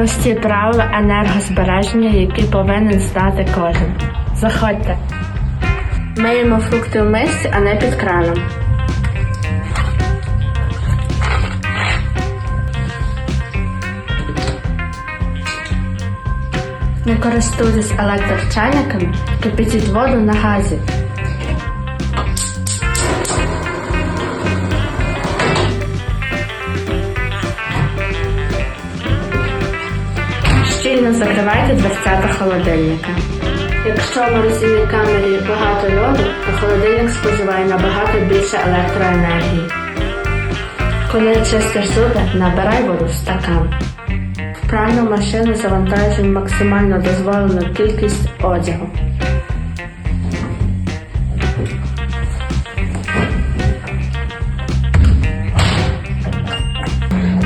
Прості правила енергозбереження, які повинен знати кожен. Заходьте. Миємо фрукти в мисці, а не під краном. Не користуйтесь електрочайниками, кипятіть воду на газі. Щільно закривайте дверцята холодильника. Якщо в морозильній камері багато льоду, то холодильник споживає набагато більше електроенергії. Коли чистиш зуби, набирай воду в стакан. В пральну машину завантажуй максимально дозволену кількість одягу.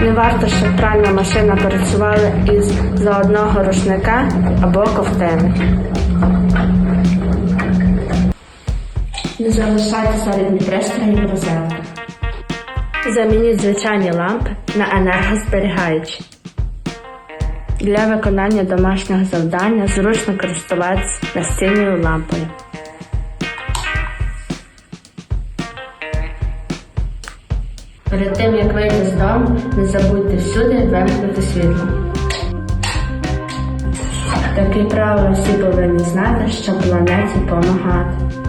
Не варто, щоб пральна машина працювала із за одного рушника або ковтини. Не залишайте середні пристрої в розетку. Замініть звичайні лампи на енергозберігаючі. Для виконання домашнього завдання зручно користуватися настільною лампою. Перед тим як вийти з дому, не забудьте всюди вимкнути світло. Такі правила всі повинні знати, щоб планеті допомагати.